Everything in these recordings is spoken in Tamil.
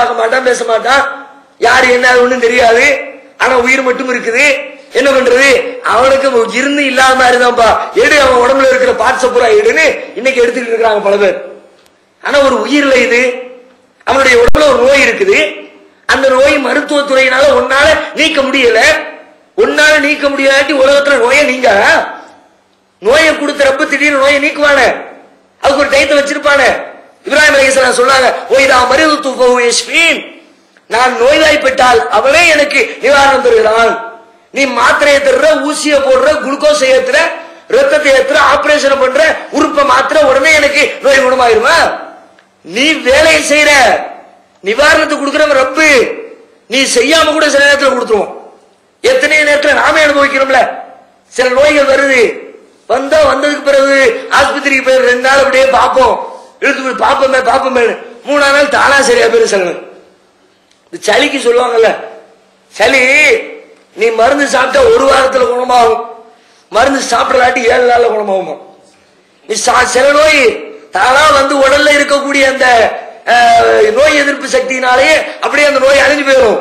பார்க்க மாட்டான் பேச மாட்டான் யாரு என்ன ஒண்ணும் தெரியாது. ஆனா உயிர் மட்டும் இருக்குது. என்ன பண்றது? அவனுக்கு இருந்து இல்லாத மாதிரிதான்ப்பா. எடு அவன் உடம்புல இருக்கிற பார்ட்ஸ் பூரா எடுன்னு இன்னைக்கு எடுத்துக்கிட்டு இருக்கிறாங்க பல பேர். ஆனா ஒரு உயிர்ல இது. அவனுடைய உடம்புல ஒரு நோய் இருக்குது. அந்த நோய் மருத்துவத்துறையினால உன்னால நீக்க முடியல. உன்னால நீக்க முடியாட்டி உலகத்துல நோயை நீங்க. நோயை கொடுத்தறப்ப திடீர்னு நோயை நீக்குவானே. அதுக்கு ஒரு டயத்தை வச்சிருப்பானே. இப்ராஹிம் அலைஹிஸ்ஸலாம் சொன்னாங்க ஓய்தா மருது யஸ்மீன் நான் நோய்வாய்ப்பட்டால் அவனே எனக்கு நிவாரணம் தருகிறான். நீ மாத்திரையை தர்ற ஊசியை போடுற குளுக்கோஸ் ஏத்துற ரத்தத்தை ஏத்துற ஆபரேஷன் பண்ற உறுப்பை மாத்திர உடனே எனக்கு நோய் குணமாயிருமா? நீ வேலையை செய்யற நிவாரணத்தை கொடுக்கிறவன் ரப்பு. நீ செய்யாம கூட சில நேரத்தில் கொடுத்துருவோம் எத்தனை நேரத்தில் நாமே அனுபவிக்கிறோம்ல? சில நோய்கள் வருது. வந்தா வந்ததுக்கு பிறகு ஆஸ்பத்திரிக்கு போய் ரெண்டு நாள் அப்படியே பார்ப்போம். இழுத்து போய் பாப்பமே பார்ப்போமே மூணாம் நாள் தானா சரியா போயிரு சொல்லணும். இந்த சளிக்கு சொல்லுவாங்கல்ல சளி நீ மருந்து சாப்பிட்டா ஒரு வாரத்துல குணமாகும். மருந்து சாப்பிடலாட்டி ஏழு நாள்ல குணமாகுமா? நீ சா- சில நோய் தானா வந்து உடல்ல இருக்கக்கூடிய அந்த நோய் எதிர்ப்பு சக்தினாலே அப்படியே அந்த நோய் அழிஞ்சு போயிடும்.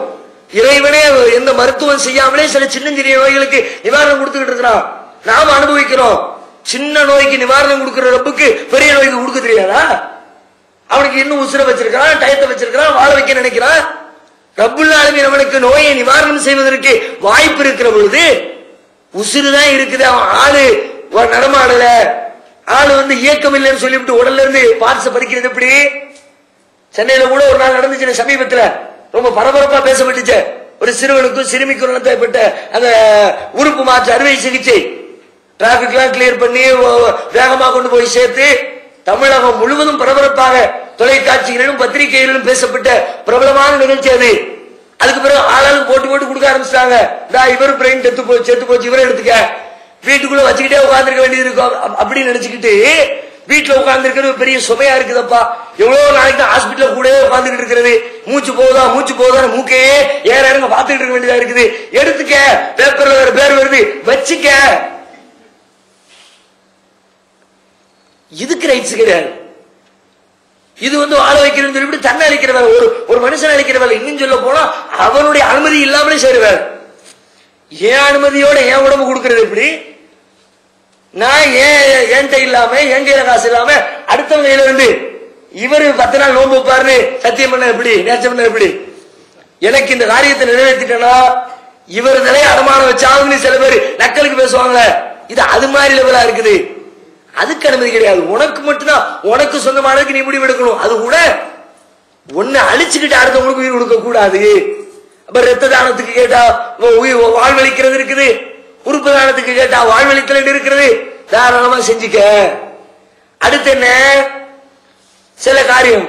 இறைவனே எந்த மருத்துவம் செய்யாமலே சில சின்ன சிறிய நோய்களுக்கு நிவாரணம் கொடுத்துக்கிட்டு இருக்கிறான். நாம அனுபவிக்கிறோம். சின்ன நோய்க்கு நிவாரணம் கொடுக்கிற ரப்புக்கு பெரிய நோய்க்கு கொடுக்க தெரியாதா? அவனுக்கு இன்னும் உசுர வச்சிருக்கான் டயத்தை வச்சிருக்கான் வாழ வைக்க நினைக்கிறான். ரப்புல் அவனுக்கு நோயை நிவாரணம் செய்வதற்கு வாய்ப்பு இருக்கிற பொழுது உசுறு தான் இருக்குது. அவன் ஆளு நடமாடல. ஆளு வந்து இயக்கம் இல்லைன்னு சொல்லிவிட்டு உடல்ல இருந்து பார்ட்ஸ் பறிக்கிறது எப்படி? சென்னையில கூட ஒரு நாள் நடந்துச்சு சமீபத்துல ரொம்ப பரபரப்பா பேசப்பட்டுச்சு. ஒரு சிறுவனுக்கும் சிறுமிக்கும் நடத்தப்பட்ட அந்த உறுப்பு மாற்று அறுவை சிகிச்சை. டிராபிக் எல்லாம் கிளியர் பண்ணி வேகமா கொண்டு போய் சேர்த்து தமிழகம் முழுவதும் பரபரப்பாக தொலைக்காட்சிகளிலும் பத்திரிகைகளிலும் பேசப்பட்ட பிரபலமான நிகழ்ச்சி அது. அதுக்கு பிறகு ஆளாளுக்கு போட்டு போட்டு கொடுக்க ஆரம்பிச்சிட்டாங்க. இவர் பிரெயின் செத்து போச்சு செத்து போச்சு இவரை எடுத்துக்க. வீட்டுக்குள்ள வச்சுக்கிட்டே உட்காந்துருக்க வேண்டியது இருக்கும். அப்படின்னு நினைச்சுக்கிட்டு வீட்டுல உட்கார்ந்திருக்கிறது பெரிய சுமையா இருக்குதப்பா. எவ்வளவு நாளைக்கு தான் ஹாஸ்பிட்டல் கூட உட்காந்துட்டு இருக்கிறது. மூச்சு போகுதா மூச்சு போதா மூக்கையே ஏற இறங்க பார்த்துட்டு இருக்க வேண்டியதா இருக்குது. எடுத்துக்க பேப்பர்ல வேற பேர் வருது. வச்சுக்க. இதுக்கு ரைட்ஸ் கிடையாது. இது வந்து வாழ வைக்கிறேன்னு சொல்லிவிட்டு தன்னை அழிக்கிற வேலை ஒரு ஒரு மனுஷன் அழிக்கிற வேலை இன்னும் சொல்ல போனா அவனுடைய அனுமதி இல்லாமலே செய்யற வேலை ஏன் அனுமதியோட ஏன் உடம்பு கொடுக்கறது எப்படி நான் ஏன் என்கிட்ட இல்லாம என் கையில காசு இல்லாம அடுத்தவங்க கையில வந்து இவரு பத்து நாள் நோன்பு வைப்பாருன்னு சத்தியம் பண்ண எப்படி நேச்சம் பண்ண எப்படி? எனக்கு இந்த காரியத்தை நிறைவேற்றிட்டேன்னா இவர் நிலைய அடமானம் வச்சாங்கன்னு சில பேர் நக்கலுக்கு பேசுவாங்க. இது அது மாதிரி லெவலா இருக்குது. அதுக்கு அனுமதி கிடையாது. உனக்கு மட்டும்தான். உனக்கு சொந்தமானதுக்கு நீ முடிவெடுக்கணும் அது கூட ஒன்னு அழிச்சுக்கிட்டு அடுத்தவங்களுக்கு உயிர் கொடுக்க கூடாது. அப்ப ரத்த தானத்துக்கு கேட்டா உயிர் வாழ்வழிக்கிறது இருக்குது. உறுப்பு தானத்துக்கு கேட்டா வாழ்வழித்தல் இருக்கிறது தாராளமா செஞ்சுக்க. அடுத்து என்ன? சில காரியம்.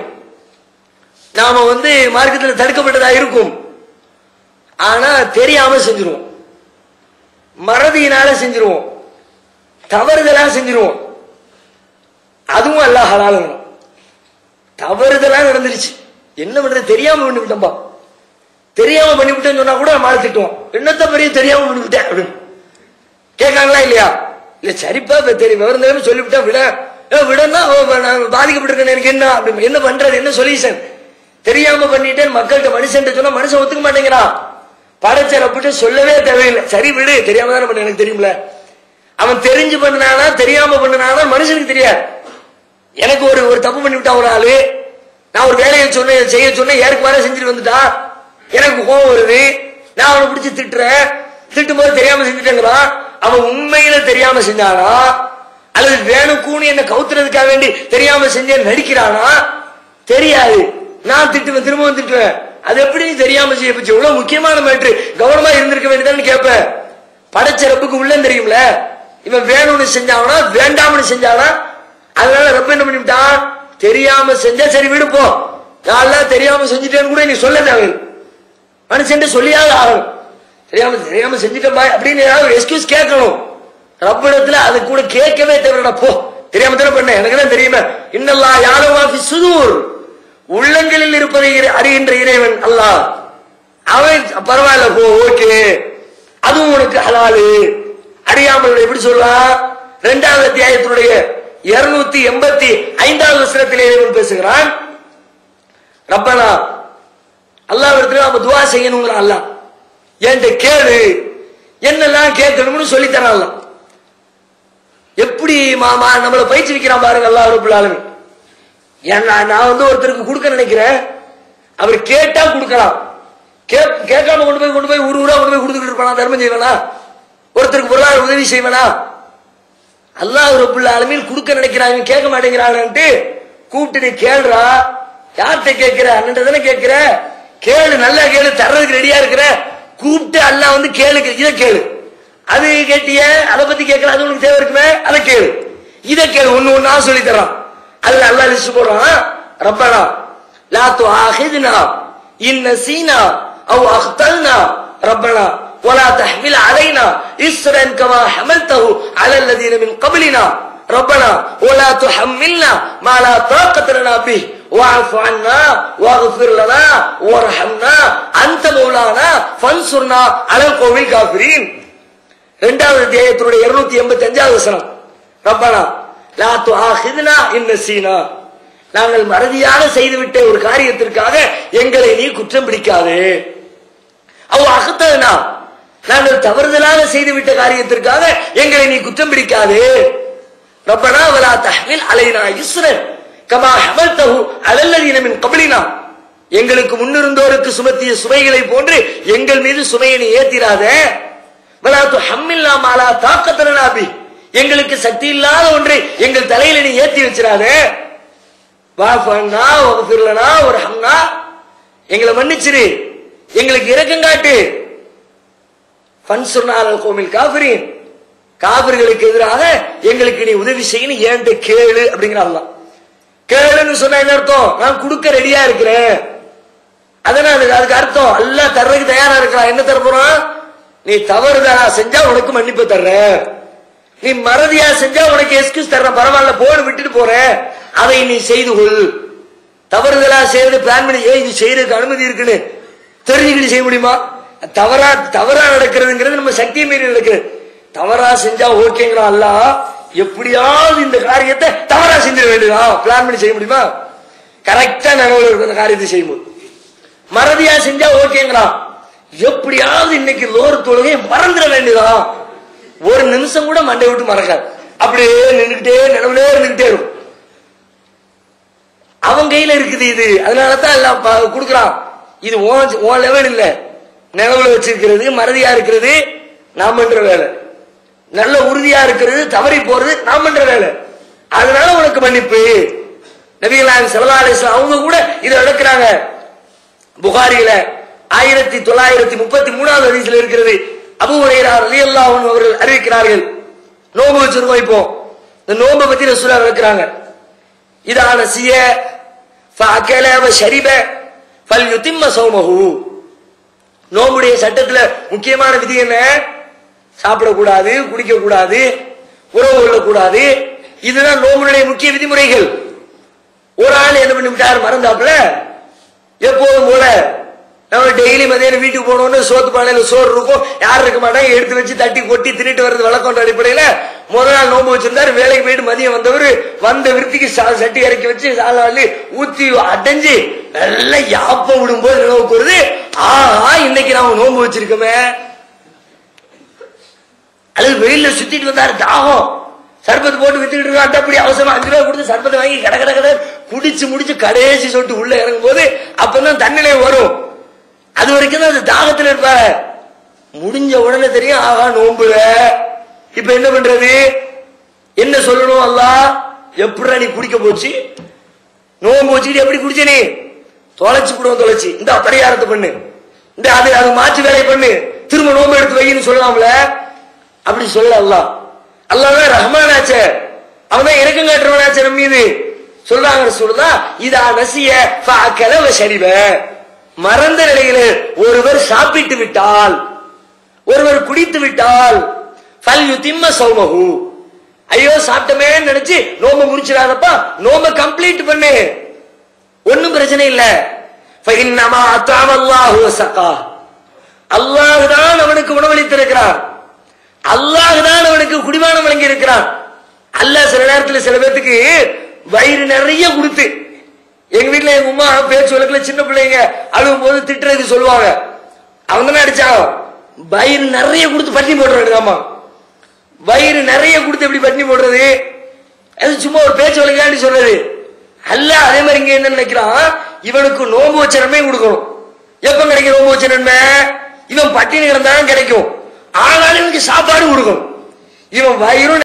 நாம வந்து மார்க்கத்தில் தடுக்கப்பட்டதா இருக்கும். ஆனா தெரியாம செஞ்சிருவோம். மறதியினால செஞ்சிருவோம். தவறுதலா செஞ்சிருவோம். அதுவும் அல்லாஹ் ஹலாலுங்க தவறுதெல்லாம் நடந்துருச்சு. என்ன பண்றது? தெரியாம பண்ணிவிட்டோம்பா. தெரியாம பண்ணிவிட்டேன்னு சொன்னா கூட மாலை திட்டுவோம் என்னத்த பெரிய தெரியாம பண்ணிவிட்டேன் அப்படின்னு. கேட்காங்களா இல்லையா? இல்ல சரிப்பா இப்ப தெரியும் விவரம் தெரியாம சொல்லிவிட்டா விட விடன்னா ஓ, நான் பாதிக்கப்பட்டிருக்கேன் எனக்கு என்ன? என்ன பண்றது? என்ன சொல்யூஷன்? தெரியாம பண்ணிட்டேன் மக்கள்கிட்ட மனுஷன் சொன்னா மனுஷன் ஒத்துக்க மாட்டேங்கிறான். படைச்சர் அப்படி சொல்லவே தேவையில்லை. சரி விடு. தெரியாம தானே பண்ண எனக்கு தெரியும்ல. அவன் தெரிஞ்சு பண்ணினானா தெரியாம பண்ணினானா மனுஷனுக்கு தெரியாது. எனக்கு ஒரு ஒரு தப்பு பண்ணிவிட்டா ஒரு ஆளு. நான் ஒரு வேலையை சொன்னேன் செய்ய சொன்னேன் ஏற்கு மேல செஞ்சுட்டு வந்துட்டா? எனக்கு கோவம் வருது. நான் அவனை பிடிச்சி திட்டுறேன். திட்டும் போது தெரியாம செஞ்சுட்டேங்கிறான் அவன் உண்மையில தெரியாம செஞ்சானா? அல்லது வேணுக்கூனு என்ன கவுத்துறதுக்காக வேண்டி தெரியாம செஞ்சேன் நடிக்கிறானா? தெரியாது. நான் திட்டுவேன் திரும்பவும் திட்டுவேன். அது எப்படி நீ தெரியாம செய்ய போச்சு? இவ்வளவு முக்கியமான மேட்ரு கவனமா இருந்திருக்க வேண்டியதான்னு கேட்பேன் படைச்ச ரப்புக்கு தெரியும்ல? இவன் வேணும்னு செஞ்சானா வேண்டாம்னு செஞ்சானா? அதனால ரப்ப என்ன பண்ணிவிட்டான் தெரியாம செஞ்சா சரி விடு போ. நான் தெரியாம செஞ்சுட்டேன்னு கூட நீ சொல்ல தேவை மனுஷன் சொல்லியாவது ஆகணும். தெரியாம தெரியாம செஞ்சுட்டேன் பாய் அப்படின்னு ஏதாவது எக்ஸ்கியூஸ் கேட்கணும். ரப்பிடத்துல அது கூட கேட்கவே தேவையில்லடா போ. தெரியாம தானே பண்ண எனக்கு தான் தெரியுமே. இன்னல்லா யாரவாஃபி சுதூர். உள்ளங்களில் இருப்பதை இறை- அறிகின்ற இறைவன் அல்லாஹ். அவன் பரவாயில்ல போ ஓகே. அதுவும் உனக்கு ஹலாலு. அறியாமல் எப்படி சொல்றான் ரெண்டாவது அத்தியாயத்தினுடைய இருநூத்தி எண்பத்தி ஐந்தாவது வசனத்திலே இறைவன் பேசுகிறான். ரப்பனா அல்லாஹ் இடத்துல நம்ம துவா செய்யணுங்கிற அல்ல. என்கிட்ட கேளு. என்னெல்லாம் கேட்கணும்னு சொல்லித்தரான் எப்படி மாமா நம்மள பயிற்சி வைக்கிறான் பாருங்க அல்லாஹ் ரப்பல் ஏன்னா நான் வந்து ஒருத்தருக்கு கொடுக்க நினைக்கிறேன். அவர் கேட்டா கொடுக்கலாம். கே- கேட்காம கொண்டு போய் கொண்டு போய் ஊர் ஊரா கொண்டு போய் கொடுத்துட்டு இருப்பானா? தர்மம் செய்வேனா? ஒருத்தருக்கு பொருளாதார உதவி செய்வேனா? அல்லாஹ் ரபுல்ல ஆலமீன் குடுக்க நினைக்கிறாங்க கேட்க மாட்டேங்கிறான்ட்டு கூப்பிட்டு நீ கேளுறா யார்கிட்ட கேட்கிற? அண்ணன் தானே கேட்கிற? கேளு நல்லா கேளு தர்றதுக்கு ரெடியா இருக்கிற. கூப்பிட்டு அல்லாஹ் வந்து கேளு இதை கேளு. அது கேட்டிய? அதை பத்தி கேட்கல அது உனக்கு தேவை இருக்குமே? அதை கேளு. இதை கேளு ஒன்னு ஒன்னா சொல்லி தரான். அதுல அல்லா லிஸ்ட் போடுறான். ரப்பனா லாத்து ஆஹிதுனா இன்ன சீனா அவ் அஹ்தல்னா ரப்பனா ஒலா தஹ்மில் அலைனா. إسرا كما حملته على الذين من قبلنا ربنا ولا تحملنا ما لا طاقة لنا به واعف عنا واغفر لنا وارحمنا أنت مولانا فانصرنا على القوم الكافرين இரண்டாவது அத்தியாயத்தினுடைய இருநூத்தி எண்பத்தி அஞ்சாவது வசனம் ரப்பனா லா துஆஹிதுனா இன் நசீனா நாங்கள் மறதியாக செய்துவிட்ட ஒரு காரியத்திற்காக எங்களை நீ குற்றம் பிடிக்காதே அவ அகத்தனா நாங்கள் தவறுதலாக செய்துவிட்ட காரியத்திற்காக எங்களை நீ குற்றம் பிடிக்காதே. ரப்பனா வலா தஹ்மில் அலைனா இஸ்ரன் கமா ஹமல்தஹு அலல்லதீன மின் கப்லினா. எங்களுக்கு முன்னிருந்தோருக்கு சுமத்திய சுமைகளை போன்று எங்கள் மீது சுமையை நீ ஏத்திராதே. வலா ஹம்மில்லா மாலா தாக்கத்தலனா பி. எங்களுக்கு சக்தி இல்லாத ஒன்றை எங்கள் தலையில நீ ஏத்தி வச்சிராதே. வாஃபன்னா வகுஃபிர்லனா ஒரு ஹம்னா எங்களை மன்னிச்சிரு. எங்களுக்கு இரக்கம் காட்டு. பன்சுர்னால கோமில் காபிரின் காபிர்களுக்கு எதிராக எங்களுக்கு நீ உதவி செய்யணும் ஏன்ட்டு கேளு அப்படிங்கிற கேளுன்னு சொன்னா என்ன அர்த்தம்? நான் கொடுக்க ரெடியா இருக்கிறேன். அதனால அதுக்கு- அதுக்கு அர்த்தம். எல்லாம் தர்றதுக்கு தயாரா இருக்கலாம் என்ன தர போறான்? நீ தவறுதலா செஞ்சா உனக்கு மன்னிப்பு தர்றேன். நீ மறதியா செஞ்சா உனக்கு எக்ஸ்கியூஸ் தர்றேன். பரவாயில்ல போடு விட்டுட்டு போறேன். அதை நீ செய்து கொள். தவறுதலா செய்யறது பிளான் பண்ணி ஏன் இது செய்யறதுக்கு அனுமதி இருக்குன்னு தெரிஞ்சுக்கிட்டு செய்ய முடியுமா? தவறா தவறா நடக்கிறதுங்கிறது நம்ம சக்தியை மீறி நடக்கிறது. தவறா செஞ்சா ஓகேங்கிறா அல்ல? எப்படியாவது இந்த காரியத்தை தவறா செஞ்சிட வேண்டியதா. பிளான் பண்ணி செய்ய முடியுமா? கரெக்டா நினைவுல இருக்கும் அந்த காரியத்தை செய்யும்போது. மறதியா செஞ்சா ஓகேங்கிறான் எப்படியாவது இன்னைக்கு லோர் தொழுகை மறந்துட வேண்டியதா? ஒரு நிமிஷம் கூட மண்டை விட்டு மறக்காது. அப்படியே நின்றுட்டே நினைவுலே இருந்துகிட்டே இருக்கும். அவன் கையில இருக்குது இது. அதனால தான் எல்லாம் கொடுக்குறான். இது ஓன் ஓன் லெவல் இல்லை. நினைவுல வச்சிருக்கிறது மறதியா இருக்கிறது நாம் பண்ற வேலை. நல்ல உறுதியா இருக்கிறது தவறி போறது நாம் பண்ற வேலை. அதனால உனக்கு மன்னிப்பு. நபிகளாம் செலவாலேஸ்வரம் அவங்க கூட இதை நடக்கிறாங்க. புகாரியில ஆயிரத்தி தொள்ளாயிரத்தி முப்பத்தி மூணாவது ஹதீஸ்ல இருக்கிறது. அபு ஹுரைரா அலி அன்ஹு அவர்கள் அறிவிக்கிறார்கள். நோன்பு வச்சிருக்கோம் இப்போ. இந்த நோன்பை பத்தி ரசூலா விளக்குறாங்க. இதான சிய ஃபஅகல ஷரிப ஃபல்யுதிம்ம சௌமஹு. நோம்புடைய சட்டத்துல முக்கியமான விதி என்ன? சாப்பிடக்கூடாது குடிக்க கூடாது உறவு கொள்ளக்கூடாது. இதுதான் நோம்புடைய முக்கிய விதிமுறைகள். ஒரு ஆள் என்ன பண்ணி விட்டார் மறந்தாப்புல? எப்போதும் போல நம்ம டெய்லி மதியானம் வீட்டுக்கு போனோம்னு சோத்து பானையில சோறு இருக்கும். யாரும் இருக்க மாட்டாங்க? எடுத்து வச்சு தட்டி கொட்டி தின்னுட்டு வர்றது வழக்கம் அடிப்படையில. முதல் நாள் நோம்பு வச்சிருந்தாரு. வேலைக்கு போயிட்டு மதியம் வந்தவர் வந்த விருத்திக்கு சா- சட்டி இறக்கி வச்சு சாலை ஊத்தி அடைஞ்சு நல்லா யாப்ப விடும்போது நினைவுக்கு வருது. ஆஹா இன்னைக்கு நாம நோன்பு வச்சிருக்கோமே. அல்லது வெயில்ல சுத்திட்டு வந்தாரு தாகம். சர்பத்து போட்டு வித்துக்கிட்டு இருக்கான். அப்படி அவசரமா அஞ்சு ரூபாய் கொடுத்து சர்பத்தை வாங்கி கட கட கட குடிச்சு முடிச்சு கடைசி சொல்லிட்டு உள்ள இறங்கும் போது அப்பதான் தண்ணிலே வரும். அது வரைக்கும் தான் அந்த தாகத்துல இருப்பாரு. முடிஞ்ச உடனே தெரியும் ஆகா நோம்புல இப்ப என்ன பண்றது? என்ன சொல்லணும் அல்லா? எப்படிடா நீ குடிக்க போச்சு? நோம்பு வச்சுக்கிட்டு எப்படி குடிச்ச நீ? தொலைச்சு போடுவோம் தொலைச்சு. இந்த பரிகாரத்தை பண்ணு. இந்த அது அது மாற்று வேலையை பண்ணு. திரும்ப நோம்பு எடுத்து வைன்னு சொல்லலாம்ல அப்படி சொல்ல அல்லா அல்லாஹ் ரஹ்மானாச்ச ரஹ்மானாச்சே. அவன் தான் இறக்கம் காட்டுறவனாச்ச நம்ம மீது. சொல்றாங்க சொல்லுதா இதா நசிய கலவ சரிவ மறந்த நிலையில ஒருவர் சாப்பிட்டு விட்டால் ஒருவர் குடித்து விட்டால் ஃபல் யுதிம்ம சௌமகு ஐயோ சாப்பிட்டமே நினைச்சு நோம்ப முடிச்சிடாதப்பா நோம்ப கம்ப்ளீட் பண்ணு. ஒன்னும் பிரச்சனை இல்லை. அல்லாஹு அல்லாஹ் தான் அவனுக்கு உணவளித்திருக்கிறான் அல்லாஹ் தான் அவனுக்கு குடிமானம் வழங்கி இருக்கிறான் அல்லாஹ் சில நேரத்தில் சில பேர்த்துக்கு வயிறு நிறைய கொடுத்து எங்க வீட்டுல எங்க உமா பேச்சு வழக்குல சின்ன பிள்ளைங்க அழுகும் போது திட்டுறதுக்கு சொல்லுவாங்க. அவங்க தானே அடிச்சான் வயிறு நிறைய கொடுத்து பட்டினி போடுறாங்க ஆமா வயிறு நிறைய கொடுத்து எப்படி பட்டினி போடுறது? அது சும்மா ஒரு பேச்சு வழக்காண்டி சொல்றது. அல்ல அதே மாதிரி இங்க என்ன நினைக்கிறான்? இவனுக்கு நோன்பு கொடுக்கணும். எப்ப கிடைக்கும் நோன்பு நன்மை இவன் பட்டினி கிடந்தாலும் கிடைக்கும். ஆனாலும் இவனுக்கு சாப்பாடு கொடுக்கணும். இவன் வயிறு